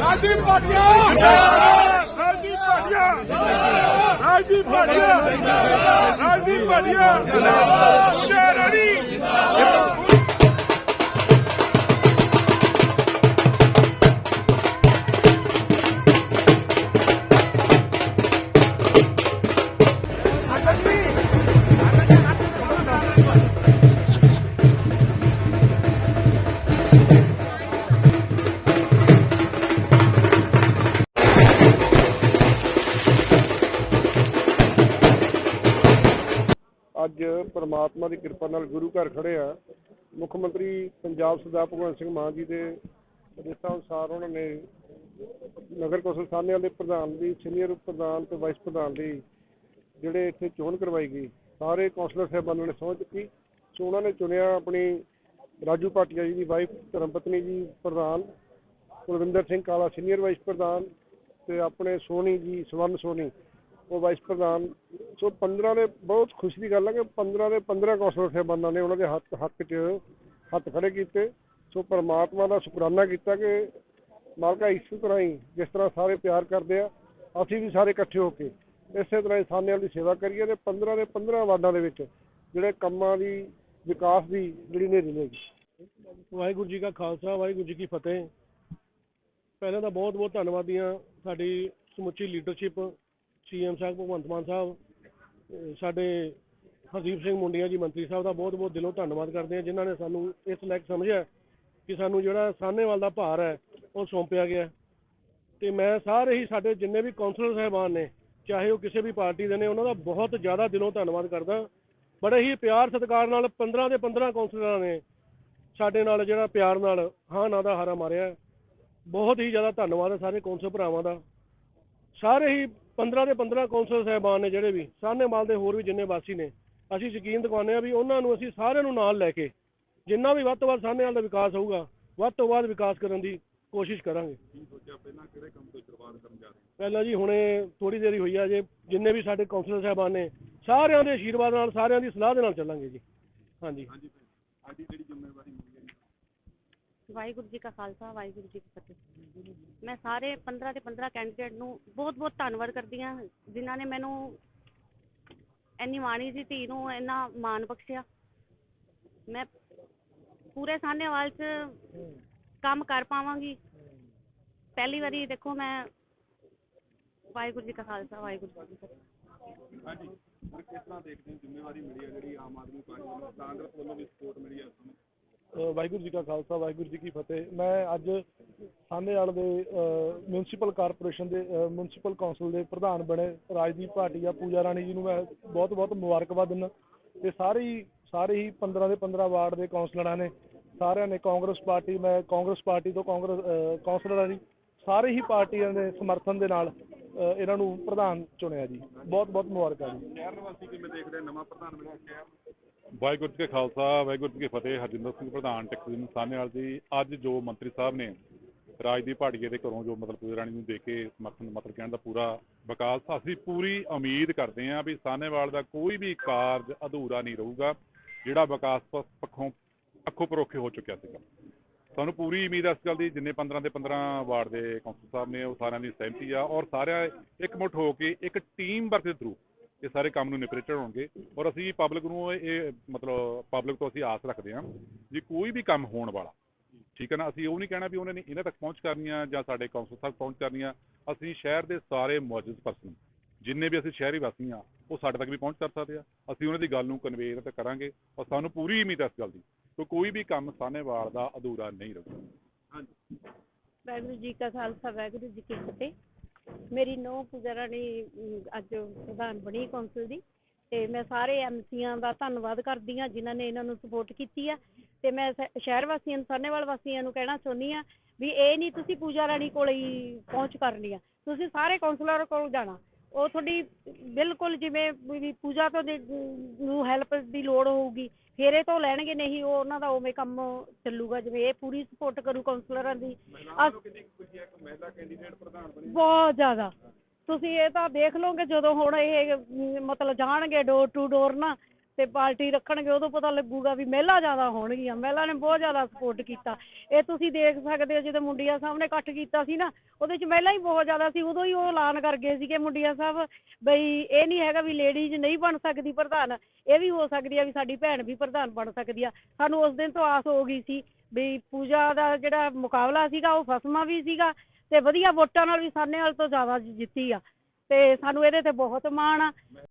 ਰਾਜਦੀਪ ਭਾਟੀਆ ਰਾਜਦੀਪ ਭਾਟੀਆ ਰਾਜਦੀਪ ਭਾਟੀਆ ਰਾਜਦੀਪ ਭਾਟੀਆ ਪੂਜਾ ਰਾਣੀ ਅੱਜ ਪ੍ਰਮਾਤਮਾ ਦੀ ਕਿਰਪਾ ਨਾਲ ਗੁਰੂ ਘਰ ਖੜੇ ਆ। ਮੁੱਖ ਮੰਤਰੀ ਪੰਜਾਬ ਸਰਦਾਰ ਭਗਵੰਤ ਸਿੰਘ ਮਾਨ ਜੀ ਦੇ ਆਦੇਸ਼ਾਂ ਅਨੁਸਾਰ ਉਹਨਾਂ ਨੇ ਨਗਰ ਕੌਂਸਲ ਸਾਹਨੇਵਾਲ ਦੇ ਪ੍ਰਧਾਨ ਦੀ, ਸੀਨੀਅਰ ਪ੍ਰਧਾਨ ਤੇ ਵਾਈਸ ਪ੍ਰਧਾਨ ਦੀ ਜਿਹੜੇ ਇੱਥੇ ਚੋਣ ਕਰਵਾਈ ਗਈ, ਸਾਰੇ ਕੌਂਸਲਰ ਸਾਹਿਬਾਨਾਂ ਨੇ ਸਹੁੰ ਚੁੱਕੀ। ਸੋ ਉਹਨਾਂ ਨੇ ਚੁਣਿਆ ਆਪਣੀ ਰਾਜੂ ਭਾਟੀਆ ਜੀ ਦੀ ਵਾਈਫ ਧਰਮਪਤਨੀ ਜੀ ਪ੍ਰਧਾਨ, ਕੁਲਵਿੰਦਰ ਸਿੰਘ ਕਾਲਾ ਸੀਨੀਅਰ ਵਾਈਸ ਪ੍ਰਧਾਨ ਤੇ ਆਪਣੇ ਸੋਨੀ ਜੀ ਸਵਰਨ ਸੋਨੀ ਉਹ ਵਾਈਸ ਪ੍ਰਧਾਨ। ਸੋ 15 ਦੇ ਬਹੁਤ ਖੁਸ਼ੀ ਦੀ ਗੱਲ ਹੈ ਕਿ 15 ਦੇ 15 ਕੌਂਸਲਰ ਸਾਹਿਬਾਨਾਂ ਨੇ ਉਹਨਾਂ ਦੇ ਹੱਥ ਹੱਥ 'ਚ ਹੱਥ ਖੜੇ ਕੀਤੇ। ਸੋ ਪਰਮਾਤਮਾ ਦਾ ਸ਼ੁਕਰਾਨਾ ਕੀਤਾ ਕਿ ਮਾਲਕਾ ਇਸੇ ਤਰ੍ਹਾਂ ਹੀ ਜਿਸ ਤਰ੍ਹਾਂ ਸਾਰੇ ਪਿਆਰ ਕਰਦੇ ਆ, ਅਸੀਂ ਵੀ ਸਾਰੇ ਇਕੱਠੇ ਹੋ ਕੇ ਇਸੇ ਤਰ੍ਹਾਂ ਹੀ ਦੀ ਸੇਵਾ ਕਰੀਏ ਤੇ 15 ਦੇ 15 ਵਾਰਡਾਂ ਦੇ ਵਿੱਚ ਜਿਹੜੇ ਕੰਮਾਂ ਦੀ ਵਿਕਾਸ ਦੀ ਜਿਹੜੀ ਨੇਰੀ ਲੈਗੀ ਵਾਹਿਗੁਰੂ ਜੀ ਕਾ ਖਾਲਸਾ, ਵਾਹਿਗੁਰੂ ਜੀ ਕੀ ਫਤਿਹ। ਪਹਿਲਾਂ ਤਾਂ ਬਹੁਤ ਬਹੁਤ ਧੰਨਵਾਦੀ ਹਾਂ ਸਾਡੀ ਸਮੁੱਚੀ ਲੀਡਰਸ਼ਿਪ ਸੀਐਮ ਸਾਹਿਬ, ਭਗਵੰਤ ਮਾਨ ਸਾਹਿਬ ਸਾਡੇ ਹਰਦੀਪ ਸਿੰਘ ਮੁੰਡੀਆਂ ਜੀ, ਮੰਤਰੀ ਸਾਹਿਬ ਦਾ ਬਹੁਤ ਬਹੁਤ ਦਿਲੋਂ ਧੰਨਵਾਦ ਕਰਦੇ ਹਾਂ, ਜਿਨ੍ਹਾਂ ਨੇ ਸਾਨੂੰ ਇਸ ਲਾਇਕ ਸਮਝਿਆ ਕਿ ਸਾਨੂੰ ਜਿਹੜਾ ਸਾਹਨੇਵਾਲ ਦਾ ਭਾਰ ਹੈ, ਉਹ ਸੌਂਪਿਆ ਗਿਆ ਤੇ ਮੈਂ ਸਾਰੇ ਹੀ ਸਾਡੇ ਜਿੰਨੇ ਵੀ ਕੌਂਸਲਰ ਸਾਹਿਬਾਨ ਨੇ, ਚਾਹੇ ਉਹ ਕਿਸੇ ਵੀ ਪਾਰਟੀ ਦੇ ਨੇ, ਉਹਨਾਂ ਦਾ ਬਹੁਤ ਜ਼ਿਆਦਾ ਦਿਲੋਂ ਧੰਨਵਾਦ ਕਰਦਾ। ਬੜੇ ਹੀ ਪਿਆਰ ਸਤਿਕਾਰ ਨਾਲ 15 ਦੇ 15 ਕੌਂਸਲਰਾਂ ਨੇ ਸਾਡੇ ਨਾਲ ਜਿਹੜਾ ਪਿਆਰ ਨਾਲ ਹਾਂ ਨਾ ਦਾ ਹਾਰਾ ਮਾਰਿਆ ਬਹੁਤ ਹੀ ਜ਼ਿਆਦਾ ਧੰਨਵਾਦ ਹੈ ਸਾਰੇ ਕੌਂਸਲ ਭਰਾਵਾਂ ਦਾ। ਸਾਰੇ ਹੀ 15 ਦੇ 15 ਕੌਂਸਲ ਸਾਹਿਬਾਨ ਨੇ ਜਿਹੜੇ ਵੀ ਸਾਹਨੇਵਾਲ ਦੇ ਹੋਰ ਵੀ ਜਿੰਨੇ ਵਾਸੀ ਨੇ ਅਸੀਂ ਯਕੀਨ ਦਿਵਾਉਂਦੇ ਹਾਂ ਵੀ ਉਹਨਾਂ ਨੂੰ ਅਸੀਂ ਸਾਰਿਆਂ ਨੂੰ ਨਾਲ ਲੈ ਕੇ ਜਿੰਨਾ ਵੀ ਵੱਧ ਤੋਂ ਵੱਧ ਸਾਹਨੇਵਾਲ ਦਾ ਵਿਕਾਸ ਹੋਊਗਾ ਵੱਧ ਤੋਂ ਵੱਧ ਵਿਕਾਸ ਕਰਨ ਦੀ ਕੋਸ਼ਿਸ਼ ਕਰਾਂਗੇ। ਪਹਿਲਾਂ ਜੀ ਹੁਣੇ ਥੋੜੀ ਦੇਰੀ ਹੋਈ ਆ ਜੇ ਜਿੰਨੇ ਵੀ ਸਾਡੇ ਕੌਂਸਲਰ ਸਾਹਿਬਾਨ ਨੇ ਸਾਰਿਆਂ ਦੇ ਆਸ਼ੀਰਵਾਦ ਨਾਲ ਸਾਰਿਆਂ ਦੀ ਸਲਾਹ ਦੇ ਨਾਲ ਚੱਲਾਂਗੇ ਜੀ। ਹਾਂਜੀ। ਵਾਹਿਗੁਰੂ ਜੀ ਕਾ ਖਾਲਸਾ ਵਾਹਿਗੁਰੂ ਜੀ ਕੀ ਫਤਿਹ। ਮੈਂ ਸਾਰੇ 15 ਦੇ 15 ਕੈਂਡੀਡੇਟ ਨੂੰ ਬਹੁਤ ਬਹੁਤ ਧੰਨਵਾਦ ਕਰਦੀ ਹਾਂ ਜਿਨ੍ਹਾਂ ਨੇ ਮੈਨੂੰ ਇੰਨੀ ਮਾਣੀ ਜੀ ਧੀ ਨੂੰ ਇੰਨਾ ਮਾਣ ਬਖਸ਼ਿਆ। ਮੈਂ ਪੂਰੇ ਸਾਹਨੇਵਾਲ 'ਚ ਕੰਮ ਕਰ ਪਾਵਾਂਗੀ। ਪਹਿਲੀ ਵਾਰੀ ਦੇਖੋ ਮੈਂ ਵਾਹਿਗੁਰੂ ਜੀ ਕਾ ਖਾਲਸਾ ਵਾਹਿਗੁਰੂ ਜੀ ਕੀ ਫਤਿਹ। ਹਾਂਜੀ ਪਰ ਕਿਸ ਤਰ੍ਹਾਂ ਦੇਖਦੇ ਹੋ ਜ਼ਿੰਮੇਵਾਰੀ ਮਿਲੀ ਹੈ ਜਿਹੜੀ ਆਮ ਆਦਮੀ ਪਾਰਟੀ ਵੱਲੋਂ ਕਾਂਗਰਸ ਵੱਲੋਂ ਵੀ ਸਪੋਰਟ ਮਿਲੀ ਹੈ ਉਸ ਨੂੰ ਅ, ਵਾਹਿਗੁਰੂ ਜੀ ਕਾ ਖਾਲਸਾ ਵਾਹਿਗੁਰੂ ਜੀ ਕੀ ਫਤਿਹ। ਮੈਂ ਅੱਜ ਸਾਹਨੇਵਾਲ ਦੇ ਮਿਊਨਿਸਪਲ ਕਾਰਪੋਰੇਸ਼ਨ ਦੇ ਮਿਊਨਿਸਪਲ ਕਾਉਂਸਲ ਦੇ ਪ੍ਰਧਾਨ ਬਣੇ ਰਾਜਦੀਪ ਭਾਟੀਆ ਪੂਜਾ ਰਾਣੀ ਜੀ ਨੂੰ ਮੈਂ ਬਹੁਤ ਬਹੁਤ ਮੁਬਾਰਕਬਾਦ ਦਿੰਦਾ। ਤੇ ਸਾਰੇ ਹੀ ਸਾਰੇ ਹੀ 15 ਦੇ 15 ਵਾਰਡ ਦੇ ਕਾਉਂਸਲਰਾਂ ਨੇ ਸਾਰਿਆਂ ਨੇ ਕਾਂਗਰਸ ਪਾਰਟੀ ਮੈਂ ਕਾਂਗਰਸ ਪਾਰਟੀ ਤੋਂ ਕਾਂਗਰਸ ਅ, ਕਾਉਂਸਲਰਾਂ ਦੀ ਸਾਰੇ ਹੀ ਪਾਰਟੀਆਂ ਦੇ ਸਮਰਥਨ ਦੇ ਨਾਲ ਇਹਨਾਂ ਨੂੰ ਪ੍ਰਧਾਨ ਚੁਣਿਆ ਜੀ। ਬਹੁਤ ਬਹੁਤ ਮੁਬਾਰਕਾਂ ਜੀ। ਸ਼ਹਿਰ ਨਿਵਾਸੀ ਕਿਵੇਂ ਦੇਖਦੇ ਨਵਾਂ ਪ੍ਰਧਾਨ ਮਿਲਿਆ ਸ਼ਹਿਰ? ਵਾਹਿਗੁਰੂ ਜੀ ਕਾ ਖਾਲਸਾ, ਵਾਹਿਗੁਰੂ ਜੀ ਕੀ ਫਤਿਹ। ਹਰਜਿੰਦਰ ਸਿੰਘ ਪ੍ਰਧਾਨ ਟੈਕਸੀ ਸਾਹਨੇਵਾਲ ਜੀ ਅੱਜ ਜੋ ਮੰਤਰੀ ਸਾਹਿਬ ਨੇ ਰਾਜਦੀਪ ਭਾਟੀਏ ਦੇ ਘਰੋਂ ਜੋ ਮਤਲਬ ਪੂਜਾ ਰਾਣੀ ਨੂੰ ਦੇ ਕੇ ਸਮਰਥਨ ਮਤਲਬ ਕਹਿਣ ਦਾ ਪੂਰਾ ਵਿਕਾਸ ਅਸੀਂ ਪੂਰੀ ਉਮੀਦ ਕਰਦੇ ਹਾਂ ਵੀ ਸਾਹਨੇਵਾਲ ਦਾ ਕੋਈ ਵੀ ਕਾਰਜ ਅਧੂਰਾ ਨਹੀਂ ਰਹੂਗਾ, ਜਿਹੜਾ ਵਿਕਾਸ ਪ- ਪੱਖੋਂ ਅੱਖੋਂ ਪਰੋਖੇ ਹੋ ਚੁੱਕਿਆ ਸੀਗਾ। ਸਾਨੂੰ ਪੂਰੀ ਉਮੀਦ ਹੈ ਇਸ ਗੱਲ ਦੀ, ਜਿੰਨੇ 15 ਦੇ 15 ਵਾਰਡ ਦੇ ਕੌਂਸਲ ਸਾਹਿਬ ਨੇ, ਉਹ ਸਾਰਿਆਂ ਦੀ ਸਹਿਮਤੀ ਆ ਔਰ ਸਾਰਿਆਂ ਇਕਮੁੱਠ ਹੋ ਕੇ ਇੱਕ ਟੀਮ ਵਰਕ ਦੇ ਥਰੂ ਇਹ ਸਾਰੇ ਕੰਮ ਨੂੰ ਨਿਪਰੇ ਚੜਾਉਣਗੇ ਔਰ ਅਸੀਂ ਪਬਲਿਕ ਨੂੰ ਇਹ- ਮਤਲਬ ਪਬਲਿਕ ਤੋਂ ਅਸੀਂ ਆਸ ਰੱਖਦੇ ਹਾਂ ਵੀ ਕੋਈ ਵੀ ਕੰਮ ਹੋਣ ਵਾਲਾ, ਠੀਕ ਹੈ ਨਾ? ਅਸੀਂ ਉਹ ਨਹੀਂ ਕਹਿਣਾ ਵੀ ਉਹਨਾਂ ਨੇ ਇਹਨਾਂ ਤੱਕ ਪਹੁੰਚ ਕਰਨੀ ਆ ਜਾਂ ਸਾਡੇ ਕੌਂਸਲ ਤੱਕ ਪਹੁੰਚ ਕਰਨੀ ਆ ਅਸੀਂ ਸ਼ਹਿਰ ਦੇ ਸਾਰੇ ਮੌਜੂਦ ਪਰਸਨ ਜਿੰਨੇ ਵੀ ਅਸੀਂ ਸ਼ਹਿਰੀ ਵਾਸੀ ਆ ਉਹ ਸਾਡੇ ਤੱਕ ਵੀ ਪਹੁੰਚ ਕਰ ਸਕਦੇ ਆ। ਅਸੀਂ ਉਹਨਾਂ ਦੀ ਗੱਲ ਨੂੰ ਕਨਵੇ ਤੇ ਕਰਾਂਗੇ ਔਰ ਸਾਨੂੰ ਪੂਰੀ ਉਮੀਦ ਹੈ ਇਸ ਗੱਲ ਦੀ। ਕਿ ਕੋਈ ਵੀ ਕੰਮ ਸਾਹਨੇਵਾਲ ਦਾ ਅਧੂਰਾ ਨਹੀਂ ਰਹੂਗਾ। ਵਾਹਿਗੁਰੂ ਜੀ ਕਾ ਖਾਲਸਾ, ਵਾਹਿਗੁਰੂ ਜੀ ਕੀ ਫਤਿਹ। ਮੇਰੀ ਨੌ ਪੂਜਾ ਅੱਜ ਪ੍ਰਧਾਨ ਬਣੀ ਕੌਂਸਲ ਦੀ। ਤੇ ਮੈਂ ਸਾਰੇ ਐਮਸੀਆਂ ਦਾ ਧੰਨਵਾਦ ਕਰਦੀ ਹਾਂ, ਜਿਨ੍ਹਾਂ ਨੇ ਇਹਨਾਂ ਨੂੰ ਸਪੋਰਟ ਕੀਤੀ ਆ। ਤੇ ਮੈਂ ਸ਼ਹਿਰ ਵਾਸੀਆਂ ਨੂੰ, ਸਾਹਨੇਵਾਲ ਵਾਸੀਆਂ ਨੂੰ ਕਹਿਣਾ ਚਾਹੁੰਦੀ ਆ ਵੀ ਇਹ ਨਹੀਂ ਤੁਸੀਂ ਪੂਜਾ ਰਾਣੀ ਕੋਲ ਹੀ ਪਹੁੰਚ ਕਰਨੀ ਆ। ਤੁਸੀਂ ਸਾਰੇ ਕੌਂਸਲਰ ਕੋਲ ਜਾਣਾ। ਉਹ ਤੁਹਾਡੀ ਬਿਲਕੁਲ ਜਿਵੇਂ ਵੀ ਪੂਜਾ ਤੋਂ ਦੇ- ਨੂੰ ਹੈਲਪ ਦੀ ਲੋੜ ਹੋਊਗੀ ਫਿਰ ਇਹ ਤੋਂ ਲੈਣਗੇ ਨਹੀਂ ਉਹ ਉਹਨਾਂ ਦਾ ਉਵੇਂ ਕੰਮ ਚੱਲੂਗਾ ਜਿਵੇਂ ਇਹ ਪੂਰੀ ਸਪੋਰਟ ਕਰੂ ਕੌਂਸਲਰਾਂ ਦੀ। ਅਸ- ਬਹੁਤ ਜ਼ਿਆਦਾ। ਤੁਸੀਂ ਇਹ ਤਾਂ ਦੇਖ ਲਓਗੇ ਜਦੋਂ ਹੁਣ ਇਹ ਅਮ, ਮਤਲਬ ਜਾਣਗੇ ਡੋਰ ਟੂ ਡੋਰ ਨਾ ਤੇ ਪਾਰਟੀ ਰੱਖਣਗੇ, ਉਦੋਂ ਪਤਾ ਲੱਗੂਗਾ ਵੀ ਮਹਿਲਾ ਜ਼ਿਆਦਾ ਹੋਣਗੀਆਂ। ਮਹਿਲਾ ਨੇ ਬਹੁਤ ਜ਼ਿਆਦਾ ਸਪੋਰਟ ਕੀਤਾ। ਇਹ ਤੁਸੀਂ ਦੇਖ ਸਕਦੇ ਹੋ, ਜਦੋਂ ਮੁੰਡਿਆ ਸਾਹਿਬ ਨੇ ਇਕੱਠ ਕੀਤਾ ਸੀ ਨਾ, ਉਹਦੇ ਚ ਮਹਿਲਾ ਹੀ ਬਹੁਤ ਜ਼ਿਆਦਾ ਸੀ। ਉਦੋਂ ਹੀ ਉਹ ਐਲਾਨ ਕਰ ਗਏ ਸੀਗੇ ਮੁੰਡਿਆ ਸਾਹਿਬ ਬਈ, ਇਹ ਨਹੀਂ ਹੈਗਾ ਵੀ ਲੇਡੀਜ਼ ਨਹੀਂ ਬਣ ਸਕਦੀ ਪ੍ਰਧਾਨ। ਇਹ ਵੀ ਹੋ ਸਕਦੀ ਆ ਵੀ ਸਾਡੀ ਭੈਣ ਵੀ ਪ੍ਰਧਾਨ ਬਣ ਸਕਦੀ ਆ। ਸਾਨੂੰ ਉਸ ਦਿਨ ਤੋਂ ਆਸ ਹੋ ਗਈ ਸੀ ਵੀ ਪੂਜਾ ਦਾ ਜਿਹੜਾ ਮੁਕਾਬਲਾ ਸੀਗਾ, ਉਹ ਫਸਮਾ ਵੀ ਸੀਗਾ ਤੇ ਵਧੀਆ ਵੋਟਾਂ ਨਾਲ ਵੀ ਸਾਨੇ ਵਾਲ ਤੋਂ ਜ਼ਿਆਦਾ ਜਿੱਤੀ ਆ। ਤੇ ਸਾਨੂੰ ਇਹਦੇ ਤੇ ਬਹੁਤ ਮਾਣ ਆ।